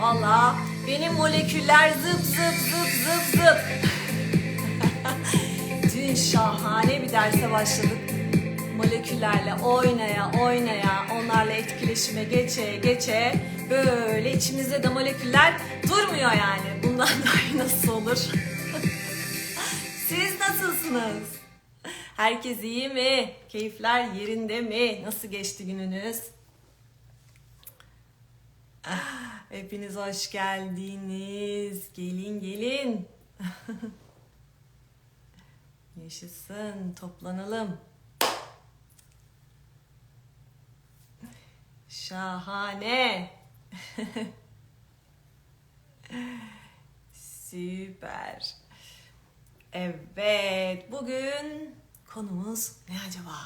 Valla benim moleküller zıp zıp zıp zıp zıp. Dün şahane bir derse başladık. Moleküllerle oynaya oynaya, onlarla etkileşime geçe geçe böyle içimizde de moleküller durmuyor yani. Bundan daha nasıl olur? Siz nasılsınız? Herkes iyi mi? Keyifler yerinde mi? Nasıl geçti gününüz? Ah, Hepiniz hoş geldiniz. Gelin gelin. Yaşasın, toplanalım. Şahane. Süper. Evet, bugün konumuz ne acaba?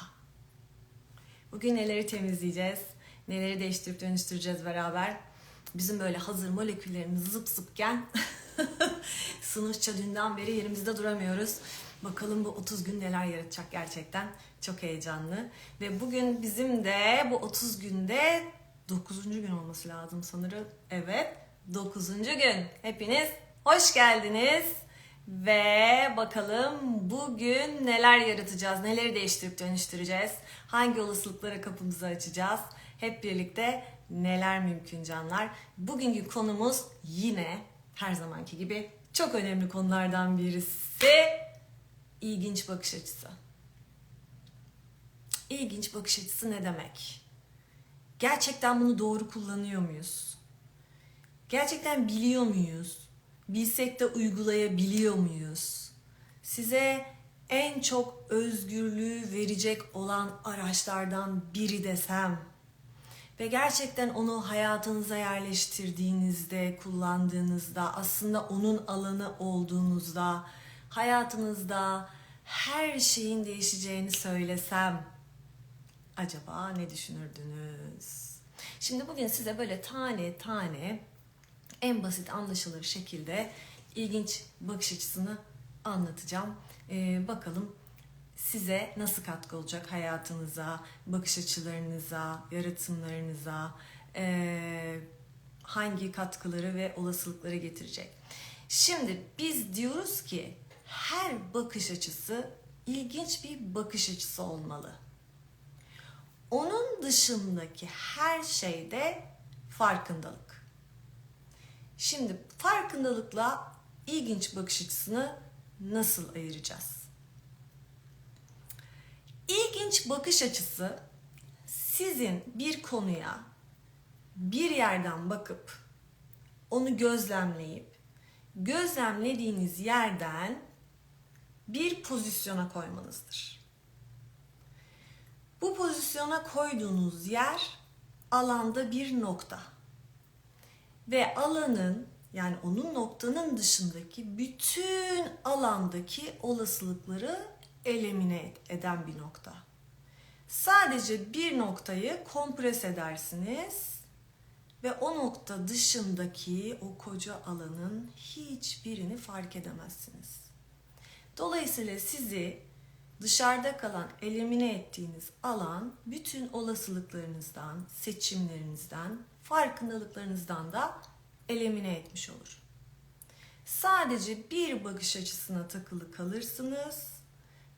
Bugün neleri temizleyeceğiz? Neleri değiştirip dönüştüreceğiz beraber? Bizim böyle hazır moleküllerimiz zıp zıpken sınıfça dünden beri yerimizde duramıyoruz. Bakalım bu 30 gün neler yaratacak gerçekten. Çok heyecanlı. Ve bugün bizim de bu 30 günde 9. gün olması lazım sanırım. Evet 9. gün. Hepiniz hoş geldiniz. Ve bakalım bugün neler yaratacağız, neleri değiştirip dönüştüreceğiz, hangi olasılıklara kapımızı açacağız, hep birlikte neler mümkün canlar. Bugünkü konumuz yine her zamanki gibi çok önemli konulardan birisi ilginç bakış açısı. İlginç bakış açısı ne demek? Gerçekten bunu doğru kullanıyor muyuz? Gerçekten biliyor muyuz? Bilsek de uygulayabiliyor muyuz? Size en çok özgürlüğü verecek olan araçlardan biri desem ve gerçekten onu hayatınıza yerleştirdiğinizde, kullandığınızda, aslında onun alanı olduğunuzda, hayatınızda her şeyin değişeceğini söylesem acaba ne düşünürdünüz? Şimdi bugün size böyle tane tane en basit anlaşılır şekilde ilginç bakış açısını anlatacağım. Ee, bakalım size nasıl katkı olacak hayatınıza, bakış açılarınıza, yaratımlarınıza, ee, hangi katkıları ve olasılıkları getirecek. Şimdi biz diyoruz ki her bakış açısı ilginç bir bakış açısı olmalı. Onun dışındaki her şeyde farkındalık. Şimdi farkındalıkla ilginç bakış açısını nasıl ayıracağız? İlginç bakış açısı sizin bir konuya bir yerden bakıp onu gözlemleyip gözlemlediğiniz yerden bir pozisyona koymanızdır. Bu pozisyona koyduğunuz yer alanda bir nokta. Ve alanın yani onun noktanın dışındaki bütün alandaki olasılıkları elimine eden bir nokta. Sadece bir noktayı kompres edersiniz ve o nokta dışındaki o koca alanın hiçbirini fark edemezsiniz. Dolayısıyla sizi dışarıda kalan, elimine ettiğiniz alan bütün olasılıklarınızdan, seçimlerinizden, farkındalıklarınızdan da elimine etmiş olur. Sadece bir bakış açısına takılı kalırsınız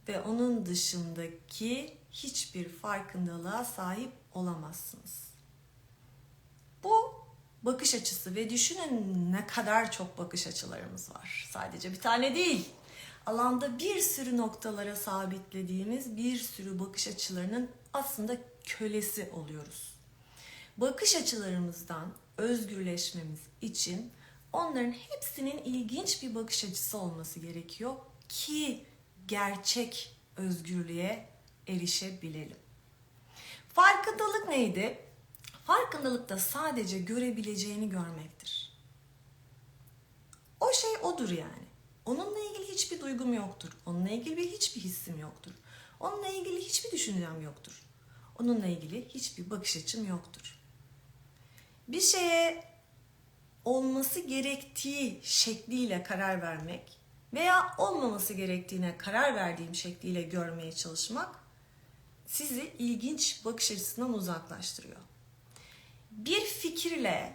ve onun dışındaki hiçbir farkındalığa sahip olamazsınız. Bu bakış açısı ve düşünün ne kadar çok bakış açılarımız var. Sadece bir tane değil. Alanda bir sürü noktalara sabitlediğimiz bir sürü bakış açılarının aslında kölesi oluyoruz. bakış açılarımızdan özgürleşmemiz için onların hepsinin ilginç bir bakış açısı olması gerekiyor ki gerçek özgürlüğe erişebilelim. Farkındalık neydi? Farkındalık da sadece görebileceğini görmektir. O şey odur yani. Onunla ilgili hiçbir duygum yoktur. Onunla ilgili hiçbir hissim yoktur. Onunla ilgili hiçbir düşüncem yoktur. Onunla ilgili hiçbir bakış açım yoktur. Bir şeye olması gerektiği şekliyle karar vermek veya olmaması gerektiğine karar verdiğim şekliyle görmeye çalışmak sizi ilginç bakış açısından uzaklaştırıyor. Bir fikirle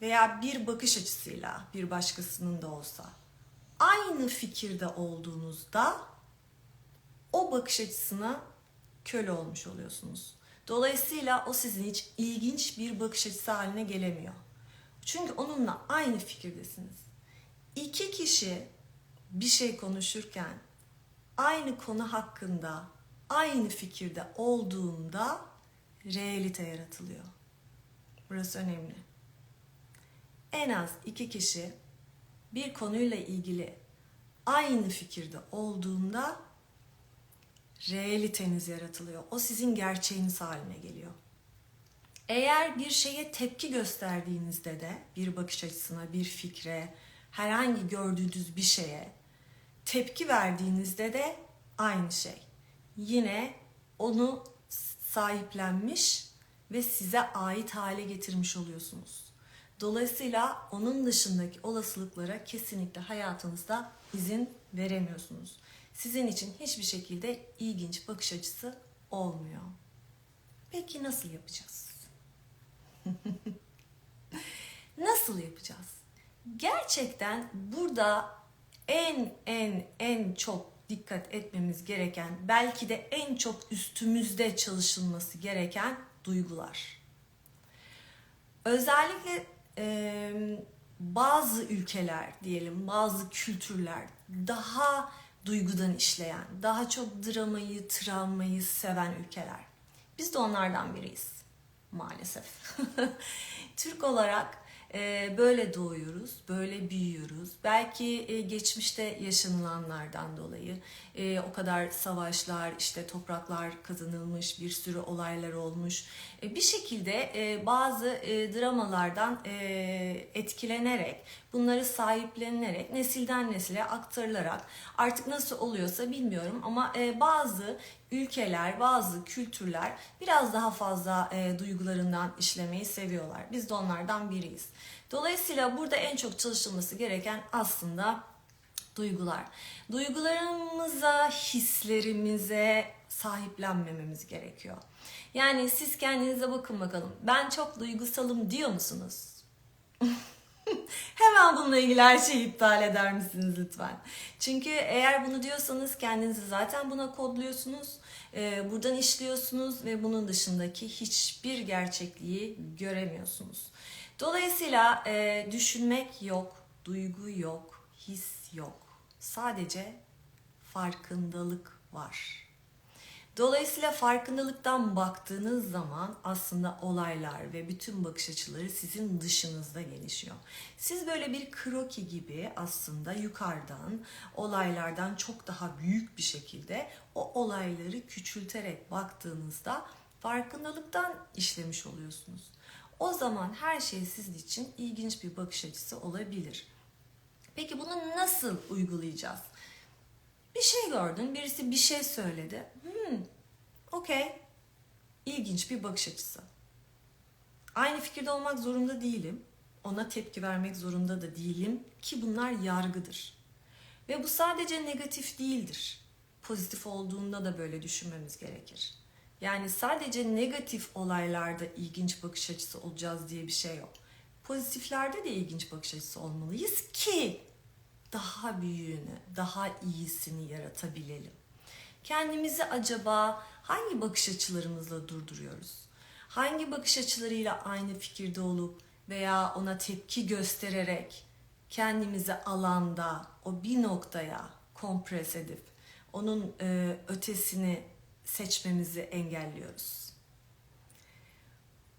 veya bir bakış açısıyla bir başkasının da olsa aynı fikirde olduğunuzda o bakış açısına köle olmuş oluyorsunuz. Dolayısıyla o sizin hiç ilginç bir bakış açısı haline gelemiyor. Çünkü onunla aynı fikirdesiniz. İki kişi bir şey konuşurken aynı konu hakkında aynı fikirde olduğunda realite yaratılıyor. Burası önemli. En az iki kişi bir konuyla ilgili aynı fikirde olduğunda realiteniz yaratılıyor. O sizin gerçeğiniz haline geliyor. Eğer bir şeye tepki gösterdiğinizde de bir bakış açısına, bir fikre, herhangi gördüğünüz bir şeye tepki verdiğinizde de aynı şey. Yine onu sahiplenmiş ve size ait hale getirmiş oluyorsunuz. Dolayısıyla onun dışındaki olasılıklara kesinlikle hayatınızda izin veremiyorsunuz. Sizin için hiçbir şekilde ilginç bakış açısı olmuyor. Peki nasıl yapacağız? nasıl yapacağız? Gerçekten burada en en en çok dikkat etmemiz gereken, belki de en çok üstümüzde çalışılması gereken duygular. Özellikle e, bazı ülkeler diyelim, bazı kültürler daha duygudan işleyen, daha çok dramayı, travmayı seven ülkeler. Biz de onlardan biriyiz maalesef. Türk olarak böyle doğuyoruz, böyle büyüyoruz. Belki e, geçmişte yaşanılanlardan dolayı e, o kadar savaşlar, işte topraklar kazanılmış, bir sürü olaylar olmuş. Bir şekilde bazı dramalardan etkilenerek, bunları sahiplenerek, nesilden nesile aktarılarak artık nasıl oluyorsa bilmiyorum ama bazı ülkeler, bazı kültürler biraz daha fazla e, duygularından işlemeyi seviyorlar. Biz de onlardan biriyiz. Dolayısıyla burada en çok çalışılması gereken aslında duygular. Duygularımıza, hislerimize sahiplenmememiz gerekiyor. Yani siz kendinize bakın bakalım. Ben çok duygusalım diyor musunuz? Hemen bununla ilgili her şeyi iptal eder misiniz lütfen? Çünkü eğer bunu diyorsanız kendinizi zaten buna kodluyorsunuz. Ee, buradan işliyorsunuz ve bunun dışındaki hiçbir gerçekliği göremiyorsunuz. Dolayısıyla e, düşünmek yok, duygu yok, his yok. Sadece farkındalık var. Dolayısıyla farkındalıktan baktığınız zaman aslında olaylar ve bütün bakış açıları sizin dışınızda gelişiyor. Siz böyle bir kroki gibi aslında yukarıdan olaylardan çok daha büyük bir şekilde o olayları küçülterek baktığınızda farkındalıktan işlemiş oluyorsunuz. O zaman her şey sizin için ilginç bir bakış açısı olabilir. Peki bunu nasıl uygulayacağız? Bir şey gördün, birisi bir şey söyledi. Hmm, okey. İlginç bir bakış açısı. Aynı fikirde olmak zorunda değilim. Ona tepki vermek zorunda da değilim ki bunlar yargıdır. Ve bu sadece negatif değildir. Pozitif olduğunda da böyle düşünmemiz gerekir. Yani sadece negatif olaylarda ilginç bakış açısı olacağız diye bir şey yok. Pozitiflerde de ilginç bakış açısı olmalıyız ki daha büyüğünü, daha iyisini yaratabilelim. Kendimizi acaba hangi bakış açılarımızla durduruyoruz? Hangi bakış açılarıyla aynı fikirde olup veya ona tepki göstererek kendimizi alanda o bir noktaya kompres edip onun e, ötesini seçmemizi engelliyoruz.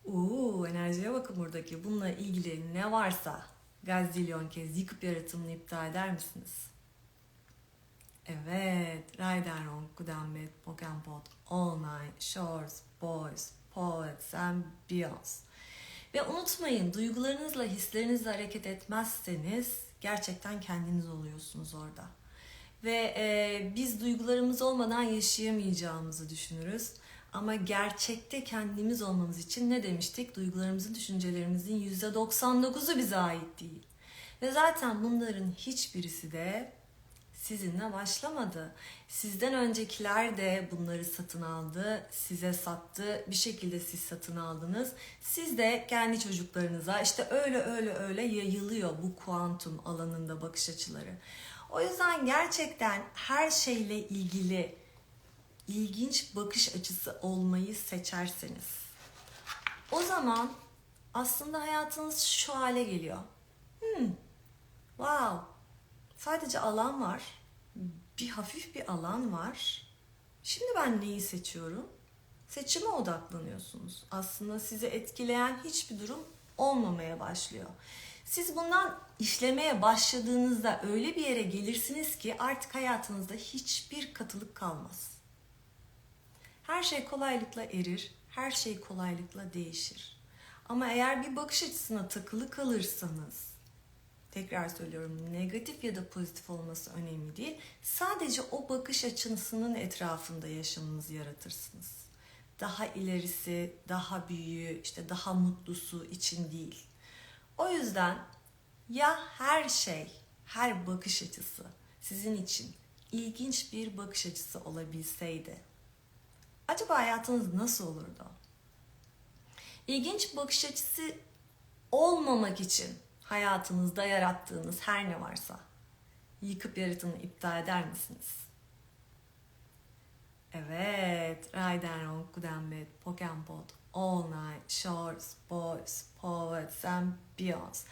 Uuu enerjiye bakın buradaki. Bununla ilgili ne varsa gazilyon kez yıkıp yaratımını iptal eder misiniz? Evet. Raidenron, Gudambet, Pokenpot, All Night, Shores, Boys, Poets and Beyonds. Ve unutmayın duygularınızla, hislerinizle hareket etmezseniz gerçekten kendiniz oluyorsunuz orada. Ve e, biz duygularımız olmadan yaşayamayacağımızı düşünürüz. Ama gerçekte kendimiz olmamız için ne demiştik? Duygularımızın, düşüncelerimizin %99'u bize ait değil. Ve zaten bunların hiçbirisi de sizinle başlamadı. Sizden öncekiler de bunları satın aldı, size sattı, bir şekilde siz satın aldınız. Siz de kendi çocuklarınıza işte öyle öyle öyle yayılıyor bu kuantum alanında bakış açıları. O yüzden gerçekten her şeyle ilgili ilginç bakış açısı olmayı seçerseniz o zaman aslında hayatınız şu hale geliyor. Hmm, wow, sadece alan var, bir hafif bir alan var. Şimdi ben neyi seçiyorum? Seçime odaklanıyorsunuz. Aslında sizi etkileyen hiçbir durum olmamaya başlıyor. Siz bundan işlemeye başladığınızda öyle bir yere gelirsiniz ki artık hayatınızda hiçbir katılık kalmaz. Her şey kolaylıkla erir, her şey kolaylıkla değişir. Ama eğer bir bakış açısına takılı kalırsanız, tekrar söylüyorum negatif ya da pozitif olması önemli değil. Sadece o bakış açısının etrafında yaşamınızı yaratırsınız. Daha ilerisi, daha büyüğü, işte daha mutlusu için değil. O yüzden ya her şey, her bakış açısı sizin için ilginç bir bakış açısı olabilseydi acaba hayatınız nasıl olurdu? İlginç bakış açısı olmamak için hayatınızda yarattığınız her ne varsa yıkıp yaratımını iptal eder misiniz? Evet, Raidenron, Gudembet, Pokenpot, All Night, Shorts, Boys, Poets and Beyonds.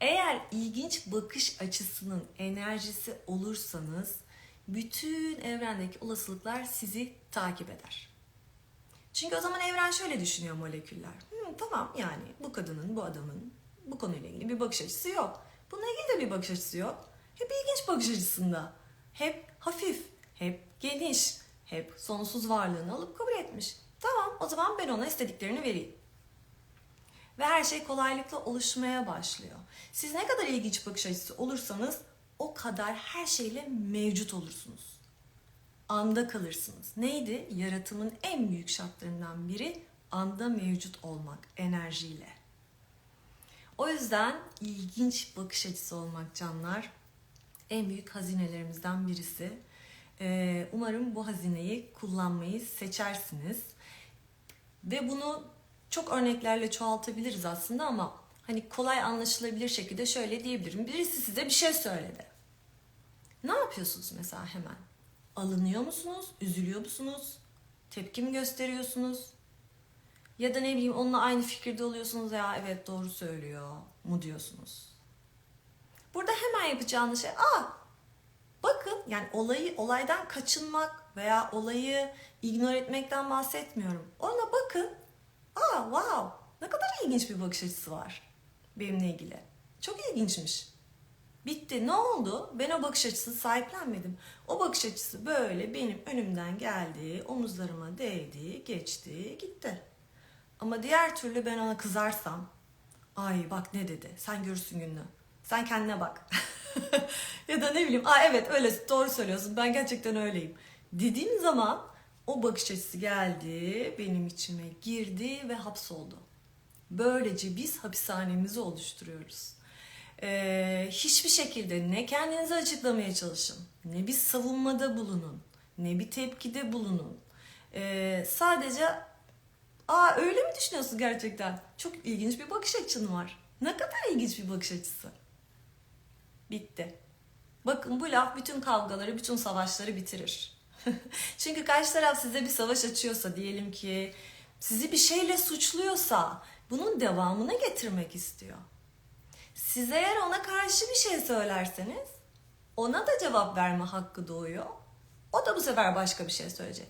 Eğer ilginç bakış açısının enerjisi olursanız bütün evrendeki olasılıklar sizi takip eder. Çünkü o zaman evren şöyle düşünüyor moleküller. Hmm, tamam yani bu kadının, bu adamın bu konuyla ilgili bir bakış açısı yok. Bununla ilgili de bir bakış açısı yok. Hep ilginç bakış açısında. Hep hafif, hep geniş, hep sonsuz varlığını alıp kabul etmiş. Tamam o zaman ben ona istediklerini vereyim. Ve her şey kolaylıkla oluşmaya başlıyor. Siz ne kadar ilginç bakış açısı olursanız o kadar her şeyle mevcut olursunuz. Anda kalırsınız. Neydi? Yaratımın en büyük şartlarından biri anda mevcut olmak enerjiyle. O yüzden ilginç bakış açısı olmak canlar en büyük hazinelerimizden birisi. Ee, umarım bu hazineyi kullanmayı seçersiniz. Ve bunu çok örneklerle çoğaltabiliriz aslında ama hani kolay anlaşılabilir şekilde şöyle diyebilirim. Birisi size bir şey söyledi. Ne yapıyorsunuz mesela hemen? Alınıyor musunuz? Üzülüyor musunuz? Tepki mi gösteriyorsunuz? Ya da ne bileyim onunla aynı fikirde oluyorsunuz ya evet doğru söylüyor mu diyorsunuz. Burada hemen yapacağınız şey aa bakın yani olayı olaydan kaçınmak veya olayı ignore etmekten bahsetmiyorum. Ona bakın aa wow ne kadar ilginç bir bakış açısı var benimle ilgili. Çok ilginçmiş. Bitti. Ne oldu? Ben o bakış açısı sahiplenmedim. O bakış açısı böyle benim önümden geldi, omuzlarıma değdi, geçti, gitti. Ama diğer türlü ben ona kızarsam, ay bak ne dedi, sen görürsün gününü. Sen kendine bak. ya da ne bileyim, aa evet öyle doğru söylüyorsun, ben gerçekten öyleyim. Dediğim zaman o bakış açısı geldi, benim içime girdi ve hapsoldu. Böylece biz hapishanemizi oluşturuyoruz. Ee, hiçbir şekilde ne kendinizi açıklamaya çalışın, ne bir savunmada bulunun, ne bir tepkide bulunun. Ee, sadece Aa öyle mi düşünüyorsun gerçekten? Çok ilginç bir bakış açın var. Ne kadar ilginç bir bakış açısı. Bitti. Bakın bu laf bütün kavgaları, bütün savaşları bitirir. Çünkü karşı taraf size bir savaş açıyorsa diyelim ki sizi bir şeyle suçluyorsa bunun devamını getirmek istiyor. Siz eğer ona karşı bir şey söylerseniz ona da cevap verme hakkı doğuyor. O da bu sefer başka bir şey söyleyecek.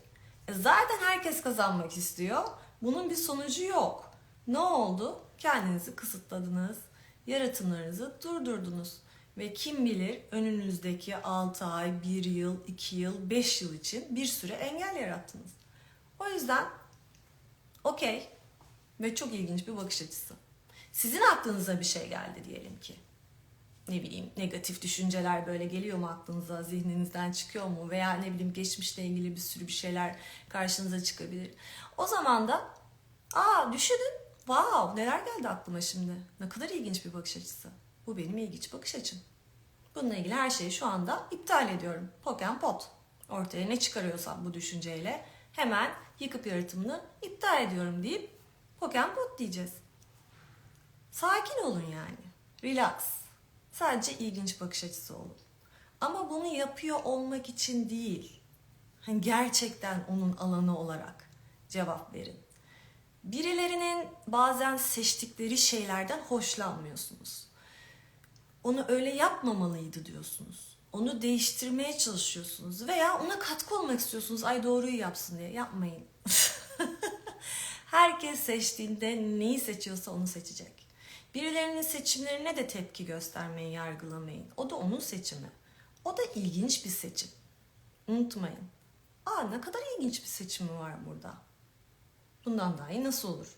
E zaten herkes kazanmak istiyor. Bunun bir sonucu yok. Ne oldu? Kendinizi kısıtladınız. Yaratımlarınızı durdurdunuz. Ve kim bilir önünüzdeki 6 ay, 1 yıl, 2 yıl, 5 yıl için bir süre engel yarattınız. O yüzden okey ve çok ilginç bir bakış açısı. Sizin aklınıza bir şey geldi diyelim ki. Ne bileyim negatif düşünceler böyle geliyor mu aklınıza, zihninizden çıkıyor mu? Veya ne bileyim geçmişle ilgili bir sürü bir şeyler karşınıza çıkabilir. O zaman da aa düşünün, wow neler geldi aklıma şimdi. Ne kadar ilginç bir bakış açısı. Bu benim ilginç bakış açım. Bununla ilgili her şeyi şu anda iptal ediyorum. Poken pot. Ortaya ne çıkarıyorsam bu düşünceyle hemen yıkıp yaratımını iptal ediyorum deyip poken pot diyeceğiz. Sakin olun yani. Relax. Sadece ilginç bakış açısı olun. Ama bunu yapıyor olmak için değil. Hani gerçekten onun alanı olarak cevap verin. Birilerinin bazen seçtikleri şeylerden hoşlanmıyorsunuz. Onu öyle yapmamalıydı diyorsunuz. Onu değiştirmeye çalışıyorsunuz veya ona katkı olmak istiyorsunuz. Ay doğruyu yapsın diye. Yapmayın. Herkes seçtiğinde neyi seçiyorsa onu seçecek. Birilerinin seçimlerine de tepki göstermeyin, yargılamayın. O da onun seçimi. O da ilginç bir seçim. Unutmayın. Aa ne kadar ilginç bir seçimi var burada. Bundan daha iyi nasıl olur?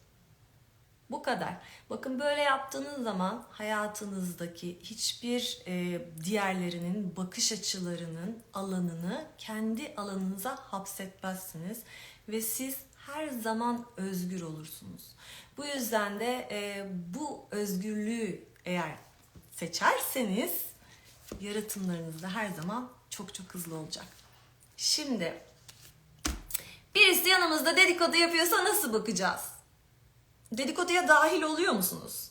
Bu kadar. Bakın böyle yaptığınız zaman hayatınızdaki hiçbir e, diğerlerinin bakış açılarının alanını kendi alanınıza hapsetmezsiniz ve siz her zaman özgür olursunuz. Bu yüzden de e, bu özgürlüğü eğer seçerseniz yaratımlarınız da her zaman çok çok hızlı olacak. Şimdi birisi yanımızda dedikodu yapıyorsa nasıl bakacağız? Dedikoduya dahil oluyor musunuz?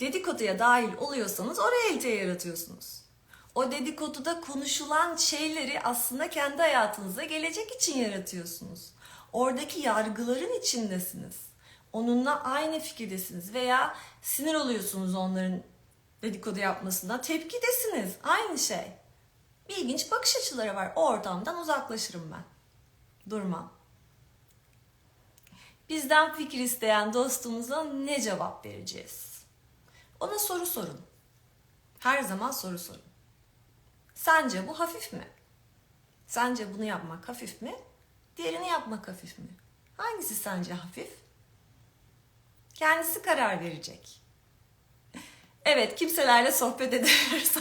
Dedikoduya dahil oluyorsanız o realiteyi yaratıyorsunuz. O dedikoduda konuşulan şeyleri aslında kendi hayatınıza gelecek için yaratıyorsunuz. Oradaki yargıların içindesiniz. Onunla aynı fikirdesiniz veya sinir oluyorsunuz onların dedikodu yapmasına. Tepkidesiniz. Aynı şey. Bir ilginç bakış açıları var. O ortamdan uzaklaşırım ben. Durmam. Bizden fikir isteyen dostumuza ne cevap vereceğiz? Ona soru sorun. Her zaman soru sorun. Sence bu hafif mi? Sence bunu yapmak hafif mi? Diğerini yapmak hafif mi? Hangisi sence hafif? Kendisi karar verecek. Evet, kimselerle sohbet ediyoruz.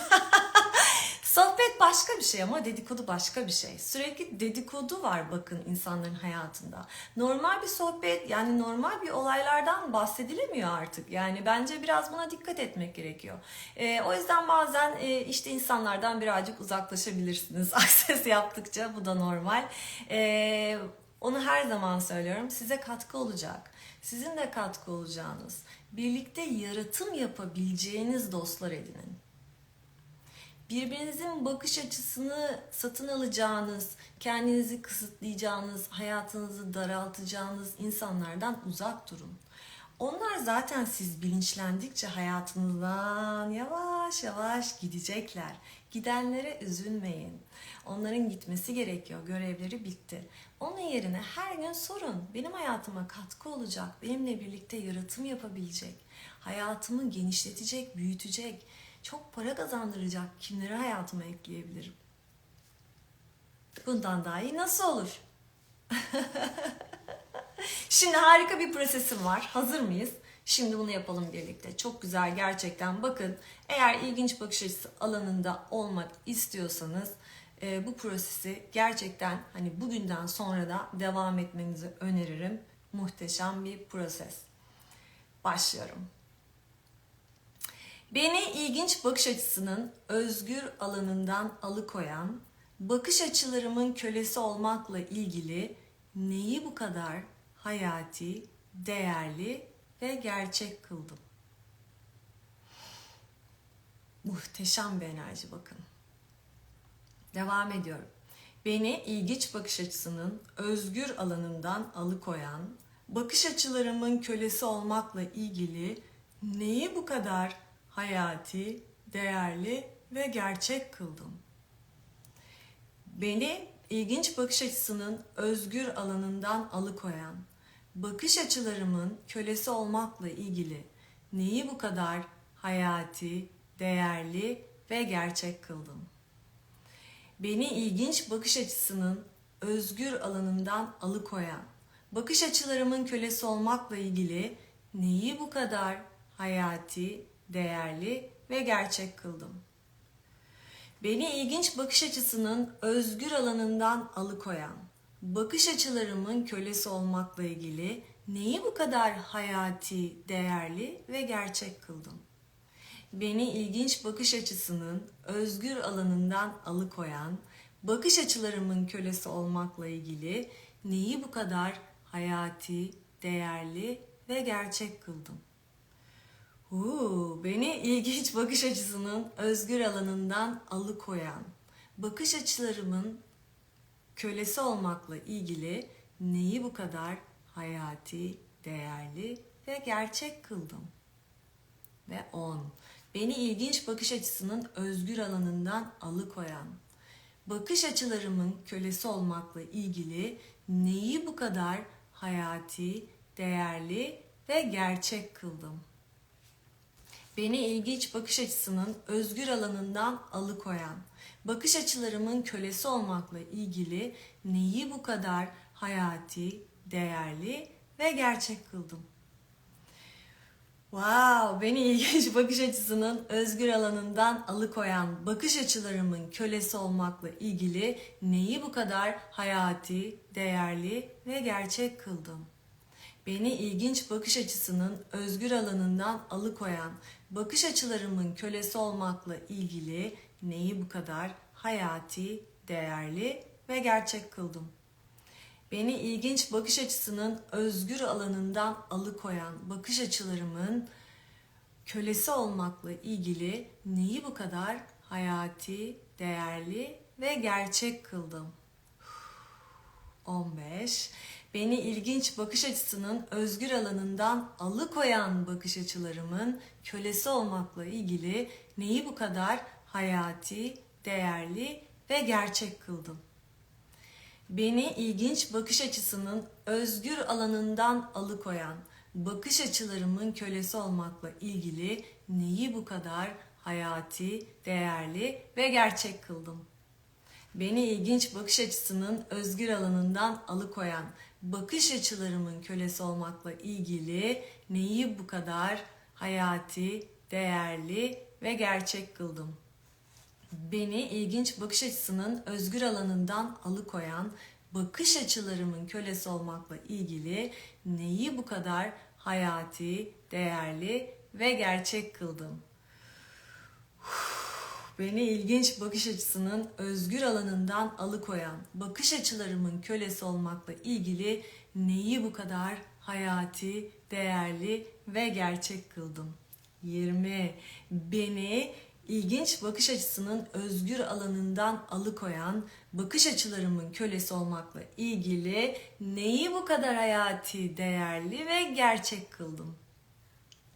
Sohbet başka bir şey ama dedikodu başka bir şey. Sürekli dedikodu var bakın insanların hayatında. Normal bir sohbet yani normal bir olaylardan bahsedilemiyor artık. Yani bence biraz buna dikkat etmek gerekiyor. E, o yüzden bazen e, işte insanlardan birazcık uzaklaşabilirsiniz. Akses yaptıkça bu da normal. E, onu her zaman söylüyorum. Size katkı olacak. Sizin de katkı olacağınız, birlikte yaratım yapabileceğiniz dostlar edinin birbirinizin bakış açısını satın alacağınız, kendinizi kısıtlayacağınız, hayatınızı daraltacağınız insanlardan uzak durun. Onlar zaten siz bilinçlendikçe hayatınızdan yavaş yavaş gidecekler. Gidenlere üzülmeyin. Onların gitmesi gerekiyor. Görevleri bitti. Onun yerine her gün sorun. Benim hayatıma katkı olacak. Benimle birlikte yaratım yapabilecek. Hayatımı genişletecek, büyütecek çok para kazandıracak kimleri hayatıma ekleyebilirim? Bundan daha iyi nasıl olur? Şimdi harika bir prosesim var. Hazır mıyız? Şimdi bunu yapalım birlikte. Çok güzel gerçekten. Bakın eğer ilginç bakış açısı alanında olmak istiyorsanız e, bu prosesi gerçekten hani bugünden sonra da devam etmenizi öneririm. Muhteşem bir proses. Başlıyorum. Beni ilginç bakış açısının özgür alanından alıkoyan, bakış açılarımın kölesi olmakla ilgili neyi bu kadar hayati, değerli ve gerçek kıldım? Muhteşem bir enerji bakın. Devam ediyorum. Beni ilginç bakış açısının özgür alanından alıkoyan, bakış açılarımın kölesi olmakla ilgili neyi bu kadar hayati, değerli ve gerçek kıldım. Beni ilginç bakış açısının özgür alanından alıkoyan, bakış açılarımın kölesi olmakla ilgili neyi bu kadar hayati, değerli ve gerçek kıldım? Beni ilginç bakış açısının özgür alanından alıkoyan, bakış açılarımın kölesi olmakla ilgili neyi bu kadar hayati, değerli ve gerçek kıldım? Beni ilginç bakış açısının özgür alanından alıkoyan, bakış açılarımın kölesi olmakla ilgili neyi bu kadar hayati, değerli ve gerçek kıldım? Beni ilginç bakış açısının özgür alanından alıkoyan, bakış açılarımın kölesi olmakla ilgili neyi bu kadar hayati, değerli ve gerçek kıldım? Huu, beni ilginç bakış açısının özgür alanından alıkoyan, bakış açılarımın kölesi olmakla ilgili neyi bu kadar hayati, değerli ve gerçek kıldım? Ve 10. Beni ilginç bakış açısının özgür alanından alıkoyan, bakış açılarımın kölesi olmakla ilgili neyi bu kadar hayati, değerli ve gerçek kıldım? Beni ilginç bakış açısının özgür alanından alıkoyan, bakış açılarımın kölesi olmakla ilgili neyi bu kadar hayati, değerli ve gerçek kıldım? Wow, beni ilginç bakış açısının özgür alanından alıkoyan bakış açılarımın kölesi olmakla ilgili neyi bu kadar hayati, değerli ve gerçek kıldım? Beni ilginç bakış açısının özgür alanından alıkoyan bakış açılarımın kölesi olmakla ilgili neyi bu kadar hayati, değerli ve gerçek kıldım? Beni ilginç bakış açısının özgür alanından alıkoyan bakış açılarımın kölesi olmakla ilgili neyi bu kadar hayati, değerli ve gerçek kıldım? 15. Beni ilginç bakış açısının özgür alanından alıkoyan bakış açılarımın kölesi olmakla ilgili neyi bu kadar hayati, değerli ve gerçek kıldım? Beni ilginç bakış açısının özgür alanından alıkoyan bakış açılarımın kölesi olmakla ilgili neyi bu kadar hayati, değerli ve gerçek kıldım? Beni ilginç bakış açısının özgür alanından alıkoyan bakış açılarımın kölesi olmakla ilgili neyi bu kadar hayati, değerli ve gerçek kıldım? Beni ilginç bakış açısının özgür alanından alıkoyan bakış açılarımın kölesi olmakla ilgili neyi bu kadar hayati, değerli ve gerçek kıldım? Beni ilginç bakış açısının özgür alanından alıkoyan bakış açılarımın kölesi olmakla ilgili neyi bu kadar hayati, değerli ve gerçek kıldım? 20. Beni ilginç bakış açısının özgür alanından alıkoyan bakış açılarımın kölesi olmakla ilgili neyi bu kadar hayati, değerli ve gerçek kıldım?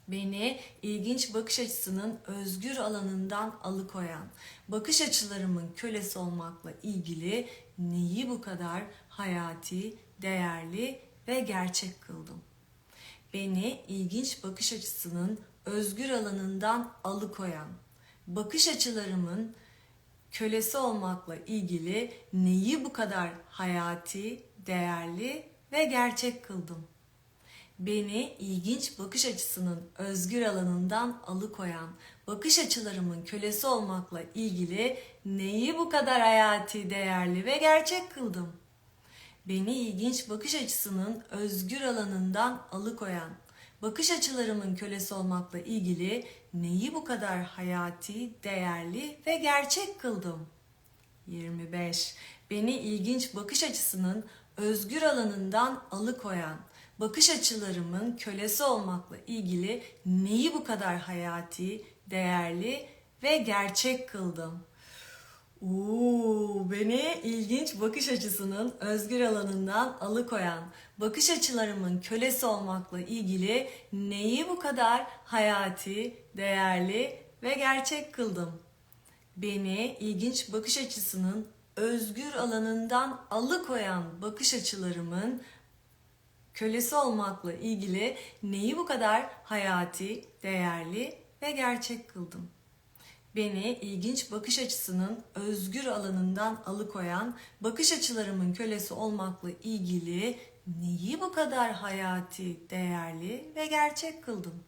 Beni ilginç bakış açısının özgür alanından alıkoyan bakış açılarımın kölesi olmakla ilgili neyi bu kadar hayati, değerli ve gerçek kıldım? Beni ilginç bakış açısının özgür alanından alıkoyan bakış açılarımın kölesi olmakla ilgili neyi bu kadar hayati, değerli ve gerçek kıldım? Beni ilginç bakış açısının özgür alanından alıkoyan bakış açılarımın kölesi olmakla ilgili neyi bu kadar hayati, değerli ve gerçek kıldım? Beni ilginç bakış açısının özgür alanından alıkoyan bakış açılarımın kölesi olmakla ilgili neyi bu kadar hayati, değerli ve gerçek kıldım? 25. Beni ilginç bakış açısının özgür alanından alıkoyan, bakış açılarımın kölesi olmakla ilgili neyi bu kadar hayati, değerli ve gerçek kıldım? Uuu, beni ilginç bakış açısının özgür alanından alıkoyan, bakış açılarımın kölesi olmakla ilgili neyi bu kadar hayati, değerli ve gerçek kıldım? Beni ilginç bakış açısının özgür alanından alıkoyan bakış açılarımın kölesi olmakla ilgili neyi bu kadar hayati, değerli ve gerçek kıldım? Beni ilginç bakış açısının özgür alanından alıkoyan bakış açılarımın kölesi olmakla ilgili neyi bu kadar hayati, değerli ve gerçek kıldım?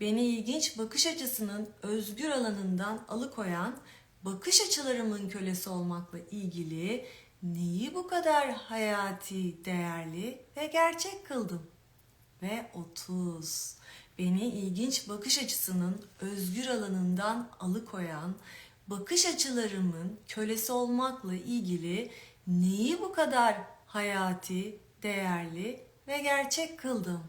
Beni ilginç bakış açısının özgür alanından alıkoyan bakış açılarımın kölesi olmakla ilgili neyi bu kadar hayati, değerli ve gerçek kıldım? Ve 30. Beni ilginç bakış açısının özgür alanından alıkoyan bakış açılarımın kölesi olmakla ilgili neyi bu kadar hayati, değerli ve gerçek kıldım?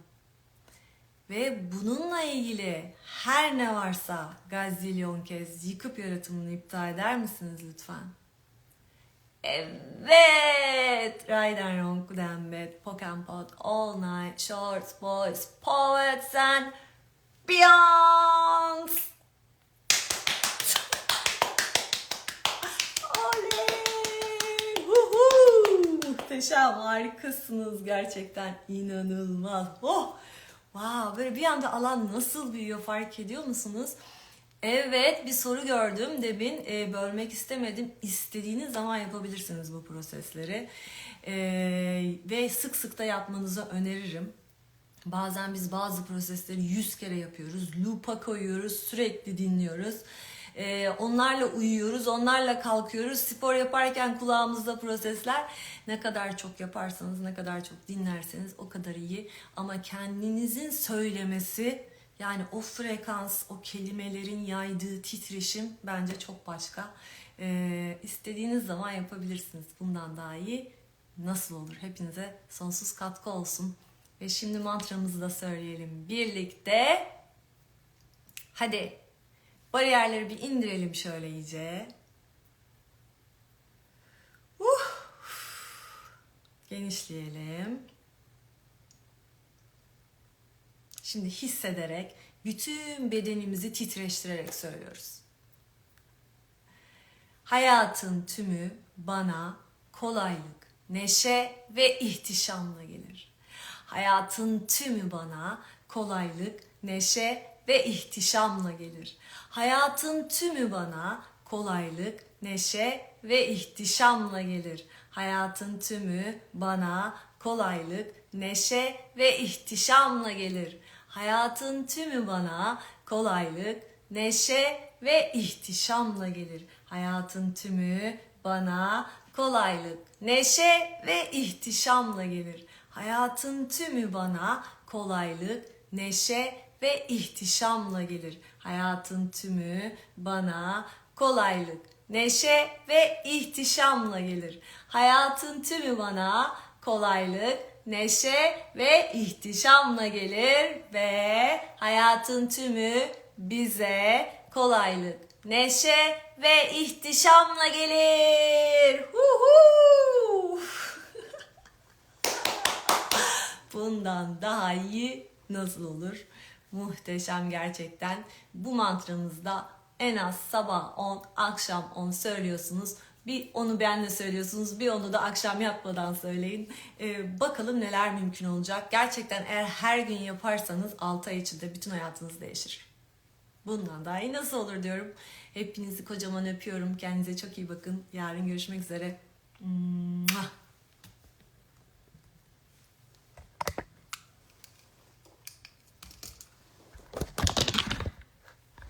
Ve bununla ilgili her ne varsa gazilyon kez yıkıp yaratımını iptal eder misiniz lütfen? Evet! Right and wrong, good and bad, poke and pot, all night, shorts, boys, poets and! Woohoo! Muhteşem, harikasınız gerçekten. inanılmaz. Oh! Wow, böyle bir anda alan nasıl büyüyor fark ediyor musunuz? Evet, bir soru gördüm. Demin e, bölmek istemedim. İstediğiniz zaman yapabilirsiniz bu prosesleri. E, ve sık sık da yapmanızı öneririm. Bazen biz bazı prosesleri 100 kere yapıyoruz. Loop'a koyuyoruz, sürekli dinliyoruz. Ee, onlarla uyuyoruz, onlarla kalkıyoruz. Spor yaparken kulağımızda prosesler. Ne kadar çok yaparsanız, ne kadar çok dinlerseniz o kadar iyi. Ama kendinizin söylemesi, yani o frekans, o kelimelerin yaydığı titreşim bence çok başka. Ee, istediğiniz zaman yapabilirsiniz. Bundan daha iyi nasıl olur? Hepinize sonsuz katkı olsun. Ve şimdi mantramızı da söyleyelim birlikte. Hadi bariyerleri bir indirelim şöyle iyice. Uh. Genişleyelim. Şimdi hissederek bütün bedenimizi titreştirerek söylüyoruz. Hayatın tümü bana kolaylık, neşe ve ihtişamla gelir. Hayatın tümü bana kolaylık, neşe ve ihtişamla gelir. Hayatın tümü bana kolaylık, neşe ve ihtişamla gelir. Hayatın tümü bana kolaylık, neşe ve ihtişamla gelir. Hayatın tümü bana kolaylık, neşe ve ihtişamla gelir. Hayatın tümü bana kolaylık, neşe ve ihtişamla gelir. Hayatın tümü bana kolaylık, neşe ve ihtişamla gelir. Hayatın tümü bana kolaylık, neşe ve ihtişamla gelir. Hayatın tümü bana kolaylık, neşe ve ihtişamla gelir ve hayatın tümü bize kolaylık, neşe ve ihtişamla gelir. Huhu! Bundan daha iyi nasıl olur? Muhteşem gerçekten. Bu mantranızda en az sabah 10, akşam 10 söylüyorsunuz. Bir onu benle söylüyorsunuz, bir onu da akşam yatmadan söyleyin. Ee, bakalım neler mümkün olacak. Gerçekten eğer her gün yaparsanız 6 ay içinde bütün hayatınız değişir. Bundan daha iyi nasıl olur diyorum. Hepinizi kocaman öpüyorum. Kendinize çok iyi bakın. Yarın görüşmek üzere. Mua.